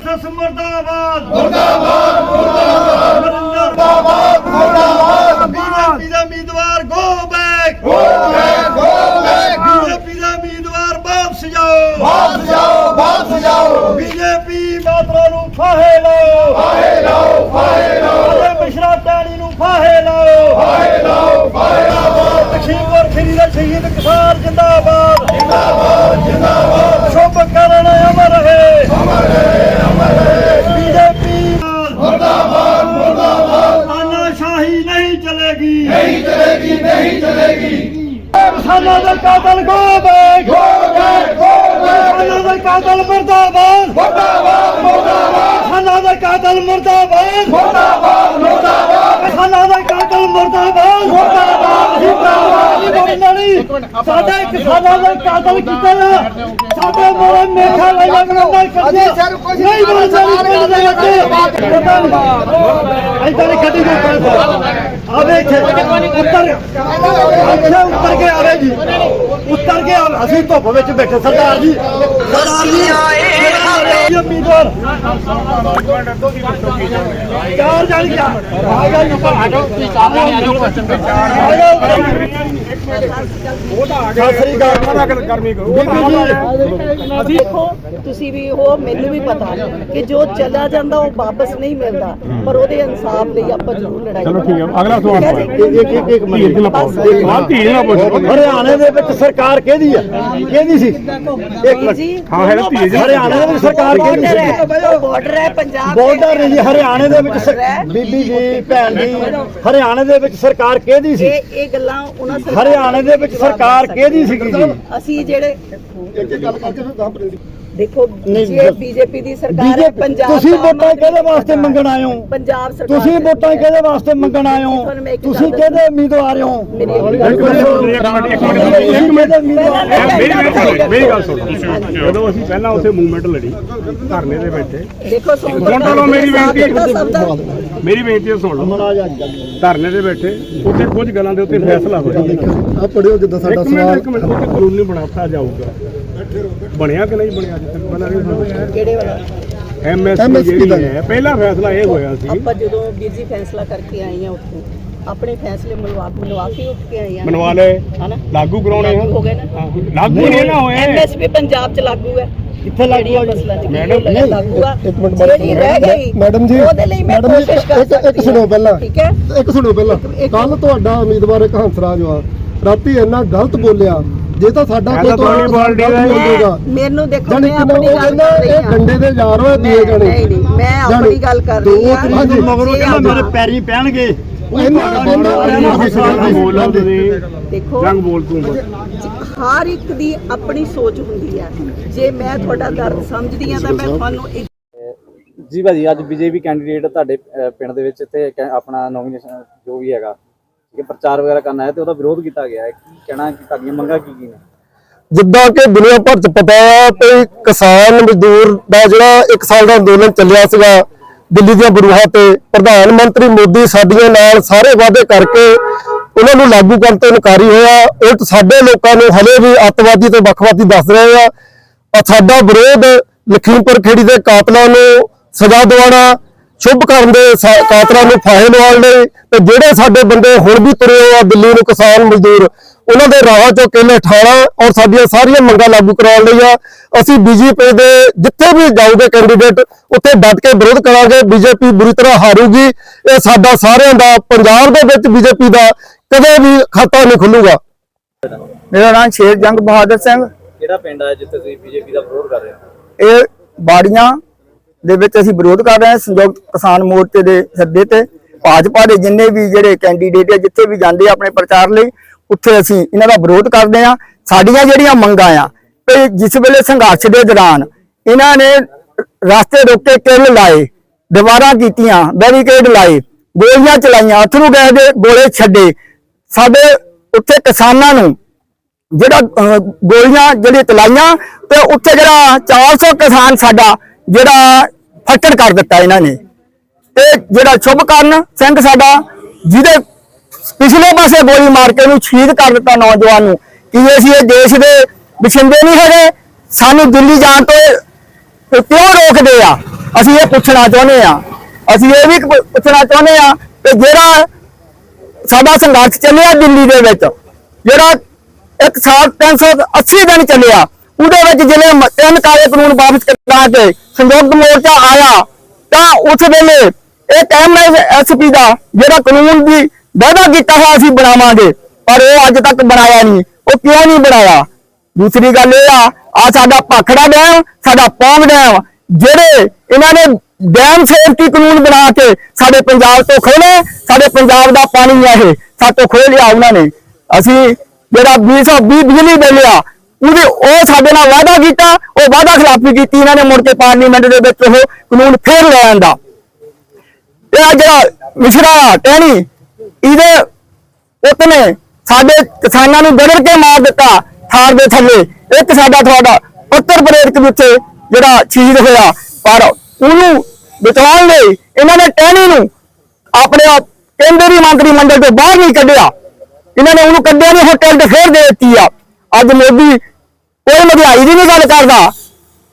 ਸਸ ਮੁਰਦਾਬਾਦ। ਮੁਰਦਾਬਾਦ ਮੁਰਦਾਬਾਦ ਮੁਰਦਾਬਾਦ ਬੀਜੇਪੀ ਦਾ ਉਮੀਦਵਾਰ go back go back go back BJP ਦਾ ਉਮੀਦਵਾਰ ਵਾਪਸ ਜਾਓ। ਵਾਪਸ ਜਾਓ ਵਾਪਸ ਜਾਓ। ਬੀਜੇਪੀ ਮਾਤਰਾ ਨੂੰ ਫਾਹੇ ਲਾਓ। ਫਾਹੇ ਲਾਓ ਫਾਹੇ ਲਾਓ ਮਿਸ਼ਰਾ ਟਾਣੀ ਨੂੰ ਫਾਹੇ ਲਾਓ ਫਾਹੇ ਲਾਓ ਫਾਹੇ ਲਾਓ ਲਖੀਮਪੁਰ ਖੀਰੀ ਦਾ ਸ਼ਹੀਦ ਕਿਸਾਨ ਜਿੰਦਾਬਾਦ ਜਿੰਦਾਬਾਦ ਜਿੰਦਾਬਾਦ ਸ਼ੁਭ ਕਰਨ ਅਮਰ ਰਹੇ ਬੀਜੇਪੀ ਮੁਰਦਾਬਾਦ ਮੁਰਦਾਬਾਦ ਤਾਨਾਸ਼ਾਹੀ ਨਹੀਂ ਚਲੇਗੀ ਨਹੀਂ ਚਲੇਗੀ ਨਹੀਂ ਚਲੇਗੀ ਕਿਸਾਨਾਂ ਦਾ ਕਾਤਲ go back go back go back ਕਿਸਾਨਾਂ ਦਾ ਕਾਤਲ ਮੁਰਦਾਬਾਦ। ਮੁਰਦਾਬਾਦ ਮੁਰਦਾਬਾਦ। ਕਿਸਾਨਾਂ ਦਾ ਕਾਤਲ ਮੁਰਦਾਬਾਦ। ਮੁਰਦਾਬਾਦ ਮੁਰਦਾਬਾਦ। ਕਿਸਾਨਾਂ ਦਾ ਕਾਤਲ ਮੁਰਦਾਬਾਦ। ਮੁਰਦਾਬਾਦ ਨਹੀਂ। ਨਹੀਂ ਸਾਡੇ ਕਿਸਾਨਾਂ ਦਾ ਕਾਤਲ ਕੀਤਾ ਸਾਡੇ ਮੋਰੇ ਮੇਖਾ ਲੈ ਲੱਗਣਾ ਕਰਦੇ ਨਹੀਂ ਬੋਲ ਸਕਦੇ ਪਿੰਡ ਦੇ ਵਿੱਚ ਇਦਾਂ ਦੀ ਗੱਡੀ ਦੇ ਉੱਪਰ ਆਵੇ ਇੱਥੇ। ਉੱਤਰ। ਅੱਛਾ ਉੱਤਰ ਕੇ ਆਵੇ ਜੀ। ਉੱਤਰ ਕੇ ਆਵੇ। ਅਸੀਂ ਧੁੱਪ ਵਿੱਚ ਬੈਠੇ। ਸਰਦਾਰ ਜੀ ਸਰਦਾਰ ਜੀ। ਇਹ ਉਮੀਦਵਾਰ। ਚਾਰ ਜਣ ਗਿਆ ਆ ਗਿਆ ਉੱਪਰ ਆ ਜਾਓ। ਤੁਸੀਂ ਚਾਰ ਜਣ ਆ ਜਾਓ। ਸਤਿ ਸ੍ਰੀ ਅਕਾਲ। ਗਰਮੀ ਕਰੋ ਬੀਬੀ ਜੀ। ਦੇਖੋ ਤੁਸੀਂ ਵੀ ਉਹ ਮੈਨੂੰ ਵੀ ਪਤਾ ਕਿ ਜੋ ਚਲਾ ਜਾਂਦਾ ਉਹ ਵਾਪਸ ਨਹੀਂ ਮਿਲਦਾ। ਪਰ ਉਹਦੇ ਇਨਸਾਫ ਲਈ ਆਪਾਂ ਜ਼ਰੂਰ ਲੜਾਈ ਚਲੋ ਠੀਕ ਹੈ। ਅਗਲਾ ਸਵਾਲ ਹੈ ਪਾਓ। ਇੱਕ ਇੱਕ ਇੱਕ ਮਿੰਟ। ਸਵਾਲ ਧੀ ਨਾਲ ਪੁੱਛੋ। ਹਰਿਆਣੇ ਦੇ ਵਿੱਚ ਸਰਕਾਰ ਕਿਹਦੀ ਆ? ਕਿਹਦੀ ਸੀ? ਇੱਕ ਮਿੰਟ। ਹਾਂ ਹੈ ਨਾ ਧੀ ਜੀ ਹਰਿਆਣੇ ਦੇ ਵਿੱਚ ਸਰਕਾਰ ਕਿਹਦੀ ਬਾਰਡਰ ਹੈ ਸੀ ਬਾਰਡਰ ਹੈ ਪੰਜਾਬ ਬੋਲਡਰ ਜੀ ਹਰਿਆਣੇ ਦੇ ਵਿੱਚ ਸਰ- ਬੀਬੀ ਜੀ ਭੈਣ ਜੀ ਹਰਿਆਣੇ ਦੇ ਵਿੱਚ ਸਰਕਾਰ ਕਿਹਦੀ ਸੀ? ਇਹ ਇਹ ਗੱਲਾਂ ਉਹਨਾਂ ਸਰਕਾਰ ਹਰਿਆਣੇ ਦੇ ਵਿੱਚ ਸਰਕਾਰ ਕਿਹਦੀ ਸੀਗੀ ਜੀ? ਅਸੀਂ ਜਿਹੜੇ ਦੇਖੋ ਨਹੀਂ, ਜੇ ਬੀਜੇਪੀ ਦੀ ਸਰਕਾਰ ਹੈ ਬੀਜੇਪੀ ਪੰਜਾਬ ਤੁਸੀਂ ਦਾ ਵੋਟਾਂ ਕਿਹਦੇ ਵਾਸਤੇ ਮੰਗਣ ਆਏ ਹੋ? ਪੰਜਾਬ ਸਰਕਾਰ ਤੁਸੀਂ ਵੋਟਾਂ ਕਿਹਦੇ ਵਾਸਤੇ ਮੰਗਣ ਆਏ ਹੋ? ਤੁਹਾਨੂੰ ਮੈਂ ਇੱਕ ਤੁਸੀਂ ਗੱਲ ਕਿਹਦੇ ਉਮੀਦਵਾਰ ਹੋ? ਮੇਰੀ ਗੱਲ ਸੁਣੋ ਜਦੋਂ ਅਸੀਂ ਪਹਿਲਾਂ ਉੱਥੇ ਮੂਵਮੈਂਟ ਲੜੀ ਧਰਨੇ ਦੇ ਬੈਠੇ। ਦੇਖੋ ਸੁਣ ਬੇਨਤੀ। ਸਭ ਦਾ ਮੇਰੀ ਬੇਨਤੀ ਸੁਣ ਲਓ। ਧਰਨੇ ਦੇ ਬੈਠੇ ਉੱਥੇ ਕੁਝ ਗੱਲਾਂ ਦੇ ਉੱਤੇ ਫੈਸਲਾ ਹੋਇਆ। ਆ ਪੜਿਓ ਜਿੱਦਾਂ ਇੱਕ ਮਿੰਟ ਇੱਕ ਮਿੰਟ ਉੱਥੇ ਕਾਨੂੰਨੀ ਬਣਾਤਾ ਜਾਊਗਾ। ਬਣਿਆ ਕਿ ਨਹੀਂ ਬਣਿਆ ਜਿੱਥੇ ਪਹਿਲਾਂ ਨਹੀਂ ਕਿਹੜੇ ਵਾਲਾ? ਐਮਐਸਪੀ ਜਿਹੜੀ ਹੈ ਪਹਿਲਾ ਫੈਸਲਾ ਇਹ ਹੋਇਆ ਸੀ। ਆਪਾਂ ਜਦੋਂ ਵੀਰ ਜੀ ਫੈਸਲਾ ਕਰਕੇ ਆਏ ਆ ਉੱਥੋਂ ਆਪਣੇ ਫੈਸਲੇ ਮਨਵਾ ਮਨਵਾ ਕੇ ਉੱਠ ਕੇ ਆਏ ਆ ਬਣਵਾ ਲਏ ਹਨਾ? ਲਾਗੂ ਕਰਾਉਣੇ ਲਾਗੂ ਹੋ ਗਏ ਨਾ? ਲਾਗੂ ਨਹੀਂ ਨਾ ਹੋਏ। ਐਮਐਸਪੀ ਪੰਜਾਬ ਚ ਲਾਗੂ ਹੈ। ਕਿੱਥੇ ਲਾਗੂ ਆ ਜੀ? ਮਸਲਾ ਜੀ ਮੈਡਮ, ਆ ਇੱਕ ਮਿੰਟ ਜਿਹੜੀ ਰਹਿ ਗਈ ਮੈਡਮ ਜੀ ਉਹਦੇ ਲਈ ਮੈਂ ਮੈਡਮ ਜੀ, ਕੋਸ਼ਿਸ਼ ਕਰ ਇੱਕ- ਇੱਕ ਸਕਦੀ ਸੁਣੋ। ਪਹਿਲਾਂ। ਠੀਕ ਹੈ? ਇੱਕ ਸੁਣੋ ਪਹਿਲਾਂ। ਕੱਲ ਤੁਹਾਡਾ ਉਮੀਦਵਾਰ ਇੱਕ ਹੰਸਰਾਜ ਵਾ। ਰਾਤੀ ਇੰਨਾ ਗਲਤ ਬੋਲਿਆ ਜੇ ਤਾਂ ਸਾਡਾ ਕੋਈ ਤਾਂ ਤੁਹਾਡੀ ਪਾਰਟੀ ਦਾ ਹੀ- ਮੈਨੂੰ ਦੇਖੋ ਮੈਂ ਆਪਣੀ ਗੱਲ ਕਰ ਰਹੀ। ਇਹ ਹਾਂ ਡੰਡੇ ਦੇ ਯਾਰ ਹੋਏ ਦੀਏ ਜਣੇ। ਨਹੀਂ ਨਹੀਂ ਮੈਂ ਆਪਣੀ ਗੱਲ ਕਰ ਰਹੀ ਹਾਂ। ਹਾਂਜੀ ਮਗਰੋਂ ਕਹਿੰਦਾ ਮੇਰੇ ਪੈਰੀ ਪੈਣਗੇ। ਦੇਖੋ ਜੰਗ ਬੋਲ ਤੂੰ ਬੋਲ। ਹਰ ਇੱਕ ਦੀ ਆਪਣੀ ਸੋਚ ਹੁੰਦੀ ਹੈ। ਜੇ ਮੈਂ ਤੁਹਾਡਾ ਦਰਦ ਸਮਝਦੀ ਹਾਂ ਤਾਂ ਮੈਂ ਤੁਹਾਨੂੰ ਇੱਕ ਜੀ ਭਾਜੀ ਅੱਜ ਬੀਜੇਪੀ ਕੈਂਡੀਡੇਟ ਤੁਹਾਡੇ ਪਿੰਡ ਦੇ ਵਿੱਚ ਤੇ ਆਪਣਾ ਨੋਮੀਨੇਸ਼ਨ ਜੋ ਵੀ ਹੈਗਾ ਠੀਕ ਪ੍ਰਚਾਰ ਵਗੈਰਾ ਕਰਨਾ ਹੈ ਤੇ ਉਹਦਾ ਵਿਰੋਧ ਕੀਤਾ ਗਿਆ ਹੈ। ਕੀ ਕਹਿਣਾ ਕਿ ਤੁਹਾਡੀਆਂ ਮੰਗਾਂ ਕੀ ਕੀ ਨੇ? ਜਿੱਦਾਂ ਕਿ ਦੁਨੀਆ ਭਰ ਚ ਪਤਾ ਆ ਕਿ ਕਿਸਾਨ ਮਜ਼ਦੂਰ ਦਾ ਜਿਹੜਾ 1 ਸਾਲ ਦਾ ਅੰਦੋਲਨ ਚੱਲਿਆ ਸੀਗਾ ਦਿੱਲੀ ਦੀਆਂ ਬਰੂਹਾਂ ਤੇ, ਪ੍ਰਧਾਨ ਮੰਤਰੀ ਮੋਦੀ ਸਾਡੀਆਂ ਨਾਲ ਸਾਰੇ ਵਾਅਦੇ ਕਰਕੇ ਉਹਨਾਂ ਨੂੰ ਲਾਗੂ ਕਰਨ ਤੋਂ ਇਨਕਾਰੀ ਹੋਇਆ। ਉਲਟ ਸਾਡੇ ਲੋਕਾਂ ਨੂੰ ਹਲੇ ਵੀ ਅੱਤਵਾਦੀ ਤੇ ਵੱਖਵਾਦੀ ਦੱਸ ਰਹੇ ਆ। ਆ ਸਾਡਾ ਵਿਰੋਧ ਲਖੀਮਪੁਰ ਖੇੜੀ ਦੇ ਕਾਤਲਾਂ ਨੂੰ ਸਜ਼ਾ ਦਿਵਾਉਣਾ ਸ਼ੁਭ ਕਰਨ ਦੇ ਕਾਤਲਾਂ ਨੂੰ ਫਾਹੇ ਲਵਾਉਣ ਲਈ ਤੇ ਜਿਹੜੇ ਸਾਡੇ ਬੰਦੇ ਹੁਣ ਵੀ ਤੁਰੇ ਹੋਏ ਆ ਦਿੱਲੀ ਨੂੰ ਕਿਸਾਨ ਮਜ਼ਦੂਰ ਉਹਨਾਂ ਦੇ ਰਾਹਾਂ ਚੋਂ ਕਿਲੇ ਠਾਣਾ ਔਰ ਸਾਡੀਆਂ ਸਾਰੀਆਂ ਮੰਗਾਂ ਲਾਗੂ ਕਰਾਉਣ ਲਈ ਆ। ਅਸੀਂ ਬੀਜੇਪੀ ਦੇ ਜਿੱਥੇ ਵੀ ਜਾਊਗੇ ਕੈਂਡੀਡੇਟ ਉੱਥੇ ਡਟ ਕੇ ਵਿਰੋਧ ਕਰਾਂਗੇ। ਬੀਜੇਪੀ ਬੁਰੀ ਤਰ੍ਹਾਂ ਹਾਰੂਗੀ। ਇਹ ਸਾਡਾ ਸਾਰਿਆਂ ਦਾ ਪੰਜਾਬ ਦੇ ਵਿੱਚ ਬੀਜੇਪੀ ਦਾ ਕਦੇ ਵੀ ਖਾਤਾ ਨਹੀਂ ਖੁੱਲੂਗਾ। ਮੇਰਾ ਨਾਮ ਸ਼ੇਰ ਜੰਗ ਬਹਾਦਰ ਸਿੰਘ। ਕਿਹੜਾ ਪਿੰਡ ਹੈ ਜਿੱਥੇ ਤੁਸੀਂ ਬੀਜੇਪੀ ਦਾ ਵਿਰੋਧ ਕਰ ਰਹੇ ਹੋ? ਇਹ ਬਾੜੀਆਂ ਦੇ ਵਿੱਚ ਅਸੀਂ ਵਿਰੋਧ ਕਰ ਰਹੇ ਹਾਂ ਸੰਯੁਕਤ ਕਿਸਾਨ ਮੋਰਚੇ ਦੇ ਸੱਦੇ ਤੇ। ਭਾਜਪਾ ਦੇ ਜਿੰਨੇ ਵੀ ਜਿਹੜੇ ਕੈਂਡੀਡੇਟ ਆ, ਜਿੱਥੇ ਵੀ ਜਾਂਦੇ ਆਪਣੇ ਪ੍ਰਚਾਰ ਲਈ, ਉੱਥੇ ਅਸੀਂ ਇਹਨਾਂ ਦਾ ਵਿਰੋਧ ਕਰਦੇ ਆ ਸਾਡੀਆਂ ਜਿਹੜੀਆਂ ਮੰਗਾਂ ਆ ਤੇ ਜਿਸ ਵੇਲੇ ਸੰਘਰਸ਼ ਦੇ ਦੌਰਾਨ ਇਹਨਾਂ ਨੇ ਰਸਤੇ ਰੋਕੇ ਕਿੱਲ ਲਾਏ, ਦੀਵਾਰਾਂ ਕੀਤੀਆਂ ਬੈਰੀਕੇਡ ਲਾਏ, ਗੋਲੀਆਂ ਚਲਾਈਆਂ ਅਥਰੂ ਗੈਸ ਦੇ ਗੋਲੇ ਛੱਡੇ। ਸਾਡੇ ਉੱਥੇ ਕਿਸਾਨਾਂ ਨੂੰ ਜਿਹੜਾ ਗੋਲੀਆਂ ਜਿਹੜੀਆਂ ਚਲਾਈਆਂ, ਤੇ ਉੱਥੇ ਜਿਹੜਾ 400 ਕਿਸਾਨ ਸਾਡਾ ਜਿਹੜਾ ਫੱਟੜ ਕਰ ਦਿੱਤਾ ਇਹਨਾਂ ਨੇ। ਤੇ ਜਿਹੜਾ ਸ਼ੁਭਕਰਨ ਸਿੰਘ ਸਾਡਾ, ਜਿਹਦੇ ਪਿਛਲੇ ਪਾਸੇ ਗੋਲੀ ਮਾਰ ਕੇ ਉਹਨੂੰ ਸ਼ਹੀਦ ਕਰ ਦਿੱਤਾ ਨੌਜਵਾਨ ਨੂੰ। ਕਿ ਅਸੀਂ ਇਹ ਦੇਸ਼ ਦੇ ਵਸਿੰਦੇ ਨਹੀਂ ਹੈਗੇ? ਸਾਨੂੰ ਦਿੱਲੀ ਜਾਣ ਤੋਂ ਕਿਉਂ ਰੋਕਦੇ ਆ? ਅਸੀਂ ਇਹ ਪੁੱਛਣਾ ਚਾਹੁੰਦੇ ਆ। ਅਸੀਂ ਇਹ ਵੀ ਪੁੱਛਣਾ ਚਾਹੁੰਦੇ ਆ ਕਿ ਜਿਹੜਾ ਸਾਡਾ ਸੰਘਰਸ਼ ਚੱਲਿਆ ਦਿੱਲੀ ਦੇ ਵਿੱਚ, ਜਿਹੜਾ ਇੱਕ ਸਾਲ 380 ਦਿਨ ਚੱਲਿਆ ਉਹਦੇ ਵਿੱਚ ਜਿਹੜੇ ਮ- ਤਿੰਨ ਕਾਲੇ ਕਾਨੂੰਨ ਵਾਪਸ ਕਰਾ ਕੇ ਸੰਯੁਕਤ ਮੋਰਚਾ ਆਇਆ, ਤਾਂ ਉਸ ਵੇਲੇ ਇਹ ਐਮਐਸਪੀ ਦਾ ਜਿਹੜਾ ਕਾਨੂੰਨ ਦੀ ਵਾਅਦਾ ਕੀਤਾ ਹੋਇਆ ਅਸੀਂ ਬਣਾਵਾਂਗੇ, ਪਰ ਉਹ ਅੱਜ ਤੱਕ ਬਣਾਇਆ ਨਹੀਂ। ਉਹ ਕਿਉਂ ਨਹੀਂ ਬਣਾਇਆ? ਦੂਸਰੀ ਗੱਲ ਇਹ ਆ ਆ ਸਾਡਾ ਭਾਖੜਾ ਡੈਮ, ਸਾਡਾ ਪੌਂਗ ਡੈਮ, ਜਿਹੜੇ ਇਹਨਾਂ ਨੇ ਡੈਮ ਸੇਫਟੀ ਕਾਨੂੰਨ ਬਣਾ ਕੇ ਸਾਡੇ ਪੰਜਾਬ ਤੋਂ ਖੋਲੇ ਸਾਡੇ ਪੰਜਾਬ ਦਾ ਪਾਣੀ ਆ ਇਹ, ਸਾਡੇ ਖੋਹ ਲਿਆ ਉਹਨਾਂ ਨੇ। ਅਸੀਂ ਜਿਹੜਾ 220 ਬਿਜਲੀ ਬਿੱਲ ਆ ਉਹਦੇ ਉਹ ਸਾਡੇ ਨਾਲ ਵਾਅਦਾ ਕੀਤਾ, ਉਹ ਵਾਅਦਾ ਖਿਲਾਫੀ ਕੀਤੀ, ਇਹਨਾਂ ਨੇ ਮੁੜ ਕੇ ਪਾਰਲੀਮੈਂਟ ਦੇ ਵਿੱਚ ਉਹ ਕਾਨੂੰਨ ਫੇਰ ਲੈ ਆਂਦਾ। ਇਹ ਆਹ ਜਿਹੜਾ ਮਿਸ਼ਰਾ ਟਹਿਣੀ, ਇਹਦੇ ਉਤਨੇ ਸਾਡੇ ਕਿਸਾਨਾਂ ਨੂੰ ਡਰ ਕੇ ਮਾਰ ਦਿੱਤਾ ਥਾਰ ਦੇ ਥੱਲੇ। ਇੱਕ ਸਾਡਾ ਤੁਹਾਡਾ ਉੱਤਰ ਪ੍ਰਦੇਸ਼ ਦੇ ਵਿੱਚ ਜਿਹੜਾ ਸ਼ਹੀਦ ਹੋਇਆ, ਪਰ ਉਹਨੂੰ ਬਚਾਉਣ ਲਈ ਇਹਨਾਂ ਨੇ ਟਹਿਣੀ ਨੂੰ ਆਪਣੇ ਕੇਂਦਰੀ ਮੰਤਰੀ ਮੰਡਲ ਤੋਂ ਬਾਹਰ ਨਹੀਂ ਕੱਢਿਆ। ਇਹਨਾਂ ਨੇ ਉਹਨੂੰ ਕੱਢਿਆ ਨਹੀਂ ਹੋਟਲ ਤੇ ਫੇਰ ਦੇ ਦਿੱਤੀ ਆ। ਅੱਜ ਮੋਦੀ ਕੋਈ ਮਹਿੰਗਾਈ ਦੀ ਨਹੀਂ ਗੱਲ ਕਰਦਾ,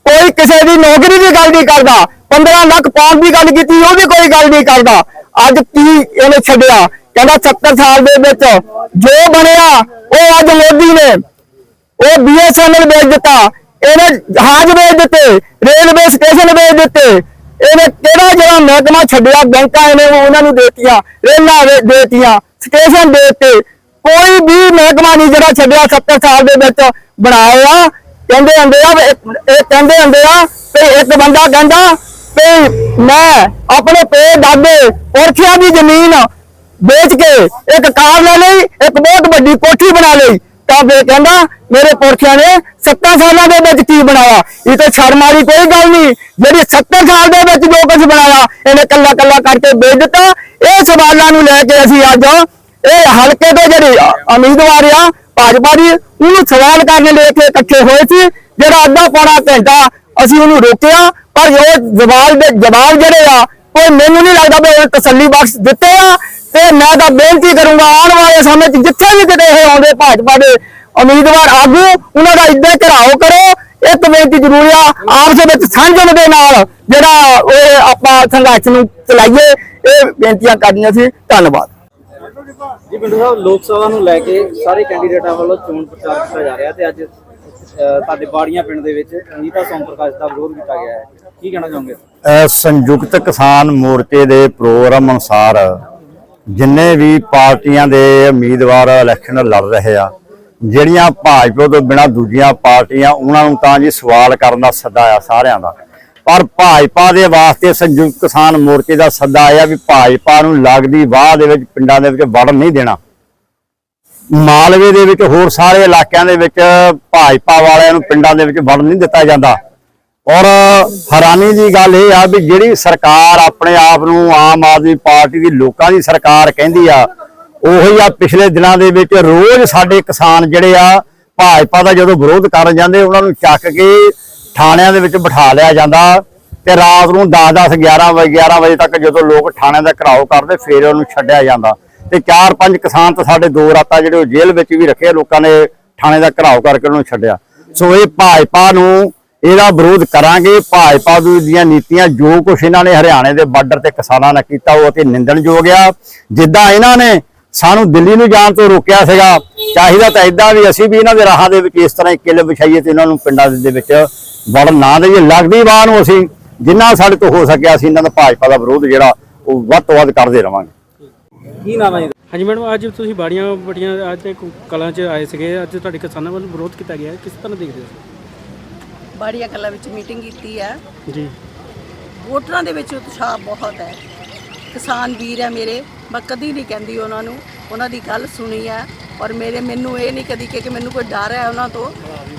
ਕੋਈ ਕਿਸੇ ਦੀ ਨੌਕਰੀ ਦੀ ਗੱਲ ਨਹੀਂ ਕਰਦਾ 15 ਲੱਖ ਪਾਉਂਡ ਦੀ ਗੱਲ ਕੀਤੀ ਉਹਦੀ ਕੋਈ ਗੱਲ ਨਹੀਂ ਕਰਦਾ। ਅੱਜ ਕੀ ਇਹਨੇ ਛੱਡਿਆ? ਕਹਿੰਦਾ 70 ਸਾਲ ਦੇ ਵਿੱਚ ਜੋ ਬਣਿਆ, ਉਹ ਅੱਜ ਮੋਦੀ ਨੇ, ਉਹ ਬੀਐਸਐਨਐਲ ਵੇਚ ਦਿੱਤਾ, ਇਹਨੇ ਜਹਾਜ਼ ਵੇਚ ਦਿੱਤੇ, ਰੇਲਵੇ ਸਟੇਸ਼ਨ ਵੇਚ ਦਿੱਤੇ, ਇਹਨੇ ਕਿਹੜਾ ਜਿਹੜਾ ਮਹਿਕਮਾ ਛੱਡਿਆ, ਬੈਂਕਾਂ ਇਹਨੇ ਉਹਨਾਂ ਨੂੰ ਦੇਤੀਆਂ, ਰੇਲਾਂ ਵੇ- ਦੇਤੀਆਂ, ਸਟੇਸ਼ਨ ਦੇ ਦਿੱਤੇ ਕੋਈ ਵੀ ਮਹਿਕਮਾ ਨਹੀਂ ਜਿਹੜਾ ਛੱਡਿਆ 70 ਸਾਲ ਦੇ ਵਿੱਚ ਬਣਾਇਆ ਕਹਿੰਦੇ ਹੁੰਦੇ ਆ, ਇਹ ਕਹਿੰਦੇ ਹੁੰਦੇ ਆ ਤੇ ਇੱਕ ਬੰਦਾ ਕਹਿੰਦਾ ਵੀ ਮੈਂ ਆਪਣੇ ਪੇ ਦਾਦੇ ਪੁਰਖਿਆਂ ਦੀ ਜ਼ਮੀਨ ਵੇਚ ਕੇ ਇੱਕ ਕਾਰ ਲੈ ਲਈ, ਇੱਕ ਬਹੁਤ ਵੱਡੀ ਕੋਠੀ ਬਣਾ ਲਈ। ਤਾਂ ਫੇਰ ਕਹਿੰਦਾ, ਮੇਰੇ ਪੁਰਖਿਆਂ ਨੇ 70 ਸਾਲਾਂ ਦੇ ਵਿੱਚ ਕੀ ਬਣਾਇਆ? ਇਹ ਤਾਂ ਸ਼ਰਮ ਵਾਲੀ ਕੋਈ ਗੱਲ ਨਹੀਂ। ਜਿਹੜੀ 70 ਸਾਲ ਦੇ ਵਿੱਚ ਜੋ ਕੁਝ ਬਣਾਇਆ, ਇਹਨੇ ਕੱਲਾ ਕੱਲਾ ਕਰਕੇ ਵੇਚ ਦਿੱਤਾ। ਇਹ ਸਵਾਲਾਂ ਨੂੰ ਲੈ ਕੇ ਅਸੀਂ ਅੱਜ ਇਹ ਹਲਕੇ ਦੇ ਜਿਹੜੇ ਉਮੀਦਵਾਰ ਆ, ਭਾਜਪਾ ਦੀ ਉਹਨੂੰ ਸਵਾਲ ਕਰਨ ਲੈ ਕੇ ਇਕੱਠੇ ਹੋਏ ਸੀ, ਜਿਹੜਾ ਅੱਧਾ ਪੌਣਾ ਘੰਟਾ ਅਸੀਂ ਉਹਨੂੰ ਰੋਕਿਆ, ਪਰ ਉਹ ਜਵਾਬ ਦੇ ਜਵਾਬ ਜਿਹੜੇ ਆ ਉਹ ਮੈਨੂੰ ਨਹੀਂ ਲੱਗਦਾ ਵੀ ਉਹ ਤਸੱਲੀ ਬਖਸ਼ ਦਿੱਤੇ ਆ, ਤੇ ਮੈਂ ਤਾਂ ਬੇਨਤੀ ਕਰੂੰਗਾ ਆਉਣ ਵਾਲੇ ਸਮੇਂ 'ਚ ਜਿੱਥੇ ਵੀ ਕਿਤੇ ਇਹ ਆਉਂਦੇ ਭਾਜਪਾ ਦੇ ਉਮੀਦਵਾਰ ਆਗੂ, ਉਹਨਾਂ ਦਾ ਇੱਦਾਂ ਘਰਾਓ ਕਰੋ। ਇੱਕ ਬੇਨਤੀ ਜ਼ਰੂਰ ਆ, ਆਪਸ ਵਿੱਚ ਸੰਜਮ ਦੇ ਨਾਲ ਜਿਹੜਾ ਉਹ ਆਪਾਂ ਸੰਘਰਸ਼ ਨੂੰ ਚਲਾਈਏ, ਇਹ ਬੇਨਤੀਆਂ ਕਰਨੀਆਂ ਸੀ। ਧੰਨਵਾਦ। ਜੀ ਪਿੰਡੂ ਸਾਹਿਬ, ਲੋਕ ਸਭਾ ਨੂੰ ਲੈ ਕੇ ਸਾਰੇ ਕੈਂਡੀਡੇਟਾਂ ਵੱਲੋਂ ਚੋਣ ਪ੍ਰਚਾਰ ਕੀਤਾ ਜਾ ਰਿਹਾ ਤੇ ਅੱਜ ਤੁਹਾਡੇ ਬਾੜੀਆਂ ਪਿੰਡ ਦੇ ਵਿੱਚ ਅਨੀਤਾ ਸੋਮ ਪ੍ਰਕਾਸ਼ ਦਾ ਵਿਰੋਧ ਕੀਤਾ ਗਿਆ ਹੈ। ਕੀ ਕਹਿਣਾ ਚਾਹੋਗੇ? ਸੰਯੁਕਤ ਕਿਸਾਨ ਮੋਰਚੇ ਦੇ ਪ੍ਰੋਗਰਾਮ ਅਨੁਸਾਰ ਜਿੰਨੇ ਵੀ ਪਾਰਟੀਆਂ ਦੇ ਉਮੀਦਵਾਰ ਇਲੈਕਸ਼ਨ ਲੜ ਰਹੇ ਆ, ਜਿਹੜੀਆਂ ਭਾਜਪਾ ਤੋਂ ਬਿਨਾਂ ਦੂਜੀਆਂ ਪਾਰਟੀਆਂ, ਉਹਨਾਂ ਨੂੰ ਤਾਂ ਜੀ ਸਵਾਲ ਕਰਨ ਦਾ ਸੱਦਾ ਆ ਸਾਰਿਆਂ ਦਾ। ਪਰ ਭਾਜਪਾ ਦੇ ਵਾਸਤੇ ਸੰਯੁਕਤ ਕਿਸਾਨ ਮੋਰਚੇ ਦਾ ਸੱਦਾ ਆਇਆ ਵੀ ਭਾਜਪਾ ਨੂੰ ਲੱਗਦੀ ਵਾਹ ਦੇ ਵਿੱਚ, ਪਿੰਡਾਂ ਦੇ ਵਿੱਚ ਵੜਨ ਨਹੀਂ ਦੇਣਾ। ਮਾਲਵੇ ਦੇ ਵਿੱਚ ਹੋਰ ਸਾਰੇ ਇਲਾਕਿਆਂ ਦੇ ਵਿੱਚ ਭਾਜਪਾ ਵਾਲਿਆਂ ਨੂੰ ਪਿੰਡਾਂ ਦੇ ਵਿੱਚ ਵੜਨ ਨਹੀਂ ਦਿੱਤਾ ਜਾਂਦਾ। ਔਰ ਹੈਰਾਨੀ ਦੀ ਗੱਲ ਇਹ ਆ ਵੀ ਜਿਹੜੀ ਸਰਕਾਰ ਆਪਣੇ ਆਪ ਨੂੰ ਆਮ ਆਦਮੀ ਪਾਰਟੀ ਦੀ ਲੋਕਾਂ ਦੀ ਸਰਕਾਰ ਕਹਿੰਦੀ ਆ, ਉਹੀ ਆ ਪਿਛਲੇ ਦਿਨਾਂ ਦੇ ਵਿੱਚ ਰੋਜ਼ ਸਾਡੇ ਕਿਸਾਨ ਜਿਹੜੇ ਆ ਭਾਜਪਾ ਦਾ ਜਦੋਂ ਵਿਰੋਧ ਕਰਨ ਜਾਂਦੇ, ਉਹਨਾਂ ਨੂੰ ਚੱਕ ਕੇ ਥਾਣਿਆਂ ਦੇ ਵਿੱਚ ਬਿਠਾ ਲਿਆ ਜਾਂਦਾ ਤੇ ਰਾਤ ਨੂੰ 10-10 11 ਵਜੇ 11 ਵਜੇ ਤੱਕ ਜਦੋਂ ਲੋਕ ਥਾਣਿਆਂ ਦਾ ਘਰਾਓ ਕਰਦੇ, ਫੇਰ ਉਹਨੂੰ ਛੱਡਿਆ ਜਾਂਦਾ। ਤੇ ਚਾਰ ਪੰਜ ਕਿਸਾਨ ਤਾਂ ਸਾਡੇ ਦੋ ਰਾਤਾਂ ਜਿਹੜੇ ਉਹ ਜੇਲ੍ਹ ਵਿੱਚ ਵੀ ਰੱਖੇ ਲੋਕਾਂ ਨੇ ਥਾਣੇ ਦਾ ਘਰਾਓ ਕਰਕੇ ਉਹਨੂੰ ਛੱਡਿਆ। ਸੋ ਇਹ ਭਾਜਪਾ ਨੂੰ ਇਹਦਾ ਵਿਰੋਧ ਕਰਾਂਗੇ। ਭਾਜਪਾ ਦੀਆਂ ਨੀਤੀਆਂ ਜੋ ਕੁਛ ਇਹਨਾਂ ਨੇ ਹਰਿਆਣੇ ਦੇ ਬਾਰਡਰ ਤੇ ਕਿਸਾਨਾਂ ਨਾਲ ਕੀਤਾ, ਉਹ ਅਤੀ ਨਿੰਦਣਯੋਗ ਆ। ਜਿੱਦਾਂ ਇਹਨਾਂ ਨੇ ਸਾਨੂੰ ਦਿੱਲੀ ਨੂੰ ਜਾਣ ਤੋਂ ਰੋਕਿਆ ਸੀਗਾ, ਚਾਹੀਦਾ ਤਾਂ ਇਦਾਂ ਵੀ ਅਸੀਂ ਵੀ ਇਹਨਾਂ ਦੇ ਰਾਹਾਂ ਦੇ ਵਿੱਚ ਇਸ ਤਰ੍ਹਾਂ ਹੀ ਕਿੱਲ ਵਿਛਾਈਏ ਤੇ ਇਹਨਾਂ ਨੂੰ ਪਿੰਡਾਂ ਦੇ ਵਿੱਚ ਵੜਨ ਨਾ ਦੇਈਏ ਲੱਗਦੀ ਬਾਹ ਨੂੰ ਅਸੀਂ ਜਿੰਨਾ ਸਾਡੇ ਤੋਂ ਹੋ ਸਕਿਆ ਅਸੀਂ ਇਹਨਾਂ ਦਾ ਭਾਜਪਾ ਦਾ ਵਿਰੋਧ ਜਿਹੜਾ ਉਹ ਵੱਧ ਤੋਂ ਵੱਧ ਕਰਦੇ ਰਵਾਂਗੇ। ਕੀ ਨਾਮ ਹੈ ਜੀ ਹਾਂਜੀ ਮੈਡਮ ਅੱਜ ਤੁਸੀਂ ਬਾੜੀਆਂ ਬੜੀਆਂ ਅੱਜ ਤੇ ਕਲਾਂ 'ਚ ਆਏ ਸੀਗੇ ਅੱਜ ਤੁਹਾਡੇ ਕਿਸਾਨਾਂ ਵੱਲੋਂ ਵਿਰੋਧ ਕੀਤਾ ਗਿਆ। ਕਿਸ ਤਰ੍ਹਾਂ ਦੇਖਦੇ ਹੋ? ਬਾੜੀਆ ਕਲਾ ਵਿੱਚ ਮੀਟਿੰਗ ਕੀਤੀ ਹੈ। ਜੀ। ਵੋਟਰਾਂ ਦੇ ਵਿੱਚ ਉਤਸ਼ਾਹ ਬਹੁਤ ਹੈ। ਕਿਸਾਨ ਵੀਰ ਹੈ ਮੇਰੇ ਮੈਂ ਕਦੀ ਨਹੀਂ ਕਹਿੰਦੀ ਉਹਨਾਂ ਨੂੰ ਉਹਨਾਂ ਦੀ ਗੱਲ ਸੁਣੀ ਹੈ। ਔਰ ਮੇਰੇ ਮੈਨੂੰ ਇਹ ਨਹੀਂ ਕਦੀ ਕਿ ਮੈਨੂੰ ਕੋਈ ਡਰ ਹੈ ਉਹਨਾਂ ਤੋਂ,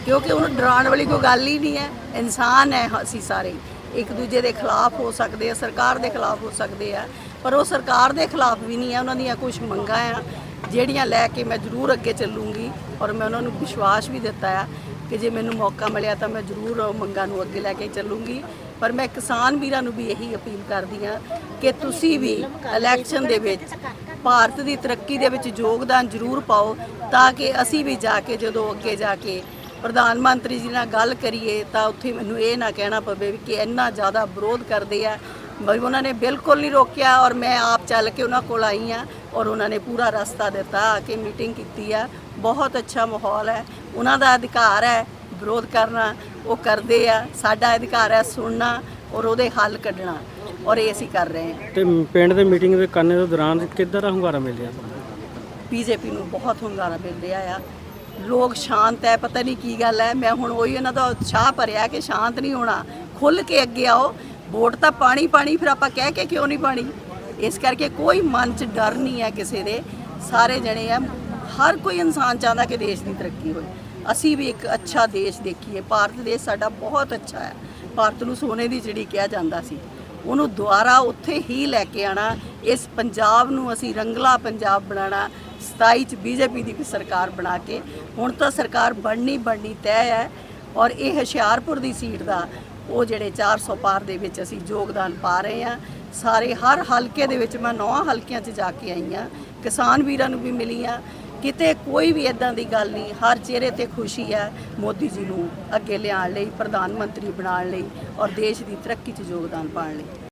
ਕਿਉਂਕਿ ਉਹਨੂੰ ਡਰਾਉਣ ਵਾਲੀ ਕੋਈ ਗੱਲ ਹੀ ਨਹੀਂ ਹੈ। ਇਨਸਾਨ ਹੈ ਅਸੀਂ ਸਾਰੇ। ਇੱਕ ਦੂਜੇ ਦੇ ਖਿਲਾਫ ਹੋ ਸਕਦੇ ਆ, ਸਰਕਾਰ ਦੇ ਖਿਲਾਫ ਹੋ ਸਕਦੇ ਆ, ਪਰ ਉਹ ਸਰਕਾਰ ਦੇ ਖਿਲਾਫ ਵੀ ਨਹੀਂ ਹੈ। ਉਹਨਾਂ ਦੀਆਂ ਕੁਝ ਮੰਗਾਂ ਆ, ਜਿਹੜੀਆਂ ਲੈ ਕੇ ਮੈਂ ਜ਼ਰੂਰ ਅੱਗੇ ਚੱਲੂੰਗੀ। ਔਰ ਮੈਂ ਉਹਨਾਂ ਨੂੰ ਵਿਸ਼ਵਾਸ ਵੀ ਦਿੱਤਾ ਆ ਕਿ ਜੇ ਮੈਨੂੰ ਮੌਕਾ ਮਿਲਿਆ ਤਾਂ ਮੈਂ ਜ਼ਰੂਰ ਉਹ ਮੰਗਾਂ ਨੂੰ ਅੱਗੇ ਲੈ ਕੇ ਚੱਲੂੰਗੀ। ਪਰ ਮੈਂ ਕਿਸਾਨ ਵੀਰਾਂ ਨੂੰ ਵੀ ਇਹੀ ਅਪੀਲ ਕਰਦੀ ਹਾਂ ਕਿ ਤੁਸੀਂ ਵੀ ਇਲੈਕਸ਼ਨ ਦੇ ਵਿੱਚ ਭਾਰਤ ਦੀ ਤਰੱਕੀ ਦੇ ਵਿੱਚ ਯੋਗਦਾਨ ਜ਼ਰੂਰ ਪਾਓ ਤਾਂ ਕਿ ਅਸੀਂ ਵੀ ਜਾ ਕੇ, ਜਦੋਂ ਅੱਗੇ ਜਾ ਕੇ ਪ੍ਰਧਾਨ ਮੰਤਰੀ ਜੀ ਨਾਲ ਗੱਲ ਕਰੀਏ ਤਾਂ ਉੱਥੇ ਮੈਨੂੰ ਇਹ ਨਾ ਕਹਿਣਾ ਪਵੇ ਵੀ ਕਿ ਇੰਨਾ ਜ਼ਿਆਦਾ ਵਿਰੋਧ ਕਰਦੇ ਆ। ਬਈ ਉਹਨਾਂ ਨੇ ਬਿਲਕੁਲ ਨਹੀਂ ਰੋਕਿਆ ਔਰ ਮੈਂ ਆਪ ਚੱਲ ਕੇ ਉਹਨਾਂ ਕੋਲ ਆਈ ਆ ਔਰ ਉਹਨਾਂ ਨੇ ਪੂਰਾ ਰਸਤਾ ਦਿੱਤਾ, ਆ ਕੇ ਮੀਟਿੰਗ ਕੀਤੀ ਆ। ਬਹੁਤ ਅੱਛਾ ਮਾਹੌਲ ਹੈ। ਉਹਨਾਂ ਦਾ ਅਧਿਕਾਰ ਹੈ ਵਿਰੋਧ ਕਰਨਾ, ਉਹ ਕਰਦੇ ਆ। ਸਾਡਾ ਅਧਿਕਾਰ ਹੈ ਸੁਣਨਾ ਔਰ ਉਹਦੇ ਹੱਲ ਕੱਢਣਾ। ਔਰ ਇਹ ਅਸੀਂ ਕਰ ਰਹੇ ਹਾਂ। ਤੇ ਪਿੰਡ ਦੇ ਮੀਟਿੰਗ ਦੇ ਕਰਨੇ ਦੇ ਦੌਰਾਨ ਕਿੱਦਾਂ ਦਾ ਹੁੰਗਾਰਾ ਮਿਲ ਰਿਹਾ? ਤੁਹਾਨੂੰ ਬੀਜੇਪੀ ਨੂੰ ਬਹੁਤ ਹੁੰਗਾਰਾ ਮਿਲ ਰਿਹਾ ਆ। ਲੋਕ ਸ਼ਾਂਤ ਹੈ ਪਤਾ ਨਹੀਂ ਕੀ ਗੱਲ ਹੈ। ਮੈਂ ਹੁਣ ਉਹੀ ਇਹਨਾਂ ਦਾ ਉਤਸ਼ਾਹ ਭਰਿਆ ਕਿ ਸ਼ਾਂਤ ਨਹੀਂ ਹੋਣਾ। ਖੁੱਲ ਕੇ ਅੱਗੇ ਆਓ। ਵੋਟ ਤਾਂ ਪਾਣੀ ਪਾਣੀ ਫਿਰ ਆਪਾਂ ਕਹਿ ਕੇ ਕਿਉਂ ਨਹੀਂ ਪਾਣੀ? ਇਸ ਕਰਕੇ ਕੋਈ ਮਨ 'ਚ ਡਰ ਨਹੀਂ ਹੈ ਕਿਸੇ ਦੇ। ਸਾਰੇ ਜਣੇ ਆ। ਹਰ ਕੋਈ ਇਨਸਾਨ ਚਾਹੁੰਦਾ ਕਿ ਦੇਸ਼ ਦੀ ਤਰੱਕੀ ਹੋਏ ਅਸੀਂ ਵੀ ਇੱਕ ਅੱਛਾ ਦੇਸ਼ ਦੇਖੀਏ। ਭਾਰਤ ਦੇਸ਼ ਸਾਡਾ ਬਹੁਤ ਅੱਛਾ ਹੈ। ਭਾਰਤ ਨੂੰ ਸੋਨੇ ਦੀ ਚਿੜੀ ਕਿਹਾ ਜਾਂਦਾ ਸੀ। ਉਹਨੂੰ ਦੁਬਾਰਾ ਉੱਥੇ ਹੀ ਲੈ ਕੇ ਆਣਾ, ਇਸ ਪੰਜਾਬ ਨੂੰ ਅਸੀਂ ਰੰਗਲਾ ਪੰਜਾਬ ਬਣਾਉਣਾ 27 ਚ ਬੀਜੇਪੀ ਦੀ ਵੀ ਸਰਕਾਰ ਬਣਾ ਕੇ, ਹੁਣ ਤਾਂ ਸਰਕਾਰ ਬਣਨੀ ਬਣਨੀ ਤੈਅ ਹੈ ਔਰ ਇਹ ਹੁਸ਼ਿਆਰਪੁਰ ਦੀ ਸੀਟ ਦਾ ਉਹ ਜਿਹੜੇ 400 ਪਾਰ ਦੇ ਵਿੱਚ ਅਸੀਂ ਯੋਗਦਾਨ ਪਾ ਰਹੇ ਹਾਂ। ਸਾਰੇ ਹਰ ਹਲਕੇ ਦੇ ਵਿੱਚ ਮੈਂ ਨੌਂ ਹਲਕਿਆਂ 'ਚ ਜਾ ਕੇ ਆਈ ਹਾਂ। ਕਿਸਾਨ ਵੀਰਾਂ ਨੂੰ ਵੀ ਮਿਲੀ ਹਾਂ। ਕਿਤੇ ਕੋਈ ਵੀ ਇਦਾਂ ਦੀ ਗੱਲ ਨਹੀਂ, ਹਰ ਚਿਹਰੇ ਤੇ ਖੁਸ਼ੀ ਹੈ ਮੋਦੀ ਜੀ ਨੂੰ ਅੱਗੇ ਲਿਆਉਣ ਲਈ, ਪ੍ਰਧਾਨ ਮੰਤਰੀ ਬਣਾਉਣ ਲਈ ਔਰ ਦੇਸ਼ ਦੀ ਤਰੱਕੀ 'ਚ ਯੋਗਦਾਨ ਪਾਉਣ ਲਈ।